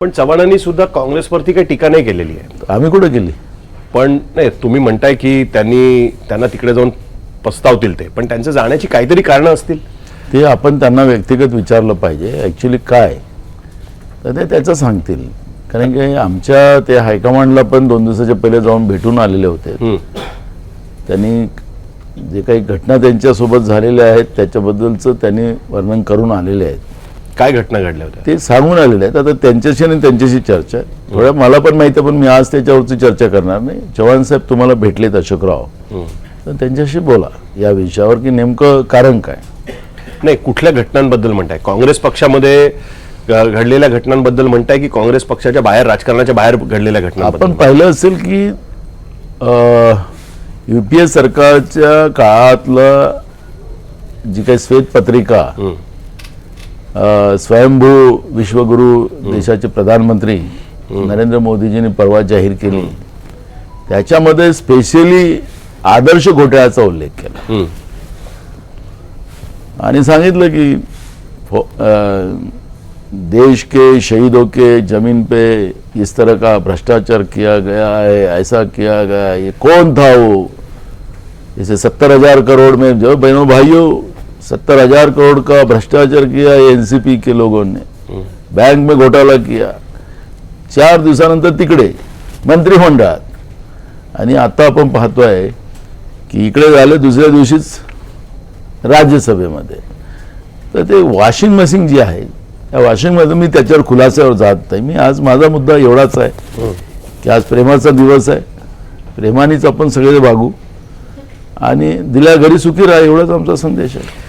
पण चव्हाणांनी सुद्धा काँग्रेसवरती काही टीका नाही केलेली आहे. आम्ही कुठं केली? पण नाही तुम्ही म्हणताय की त्यांनी त्यांना तिकडे जाऊन पस्तावतील ते. पण त्यांच्या जाण्याची काहीतरी कारणं असतील? ते आपण त्यांना व्यक्तिगत विचारलं पाहिजे. ॲक्च्युली काय? तर ते त्याचं सांगतील. कारण की आमच्या ते हायकमांडला पण दोन दिवसाच्या पहिले जाऊन भेटून आलेले होते. त्यांनी जे काही घटना त्यांच्यासोबत झालेल्या आहेत त्याच्याबद्दलचं त्यांनी वर्णन करून आलेले आहेत. काय घटना घडल्या होत्या? ते सांगून आलेले आहेत. आता त्यांच्याशी आणि त्यांच्याशी चर्चा आहे. थोड्या मला पण माहिती आहे पण मी आज त्याच्यावरची चर्चा करणार नाही. चव्हाण साहेब तुम्हाला भेटलेत अशोकराव. तर त्यांच्याशी बोला या विषयावर की नेमकं कारण काय? नाही कुठल्या घटनांबद्दल म्हणताय? काँग्रेस पक्षामध्ये घडलेल्या घटनांबद्दल म्हणताय की काँग्रेस पक्षाच्या बाहेर राजकारणाच्या बाहेर घडलेल्या आपण घटनांबद्दल पाहिलं असेल की यू पी ए सरकारच्या काळातलं जी काही श्वेतपत्रिका स्वयंभू विश्वगुरु देशाचे प्रधानमंत्री नरेंद्र मोदीजींनी परवा जाहीर केली. त्याच्यामध्ये स्पेशली आदर्श घोटाळ्याचा उल्लेख केला. आणि सांगितलं की अ, देश के शहीदों के जमीन पे इस तरह का भ्रष्टाचार किया गया है ऐसा किया गया है ये कौन था वो? जैसे सत्तर हजार करोड़ में जो बहनों भाइयों सत्तर हजार करोड़ का भ्रष्टाचार किया एनसीपी के लोगों ने। बैंक में घोटाळा किया। चार दिवसानंतर तिकडे मंत्रिमंडळात आणि आता आपण पाहतोय की इकडे झालं दुसऱ्या दिवशीच राज्यसभेमध्ये. तर ते वॉशिंग मशीन जी आहे त्या वॉशिंगमध्ये मी त्याच्यावर खुलासावर जात नाही. मी आज माझा मुद्दा एवढाच आहे की आज प्रेमाचा दिवस आहे. प्रेमानेच आपण सगळे वागू आणि दिल्या घरी सुखी राहा एवढाच आमचा संदेश आहे.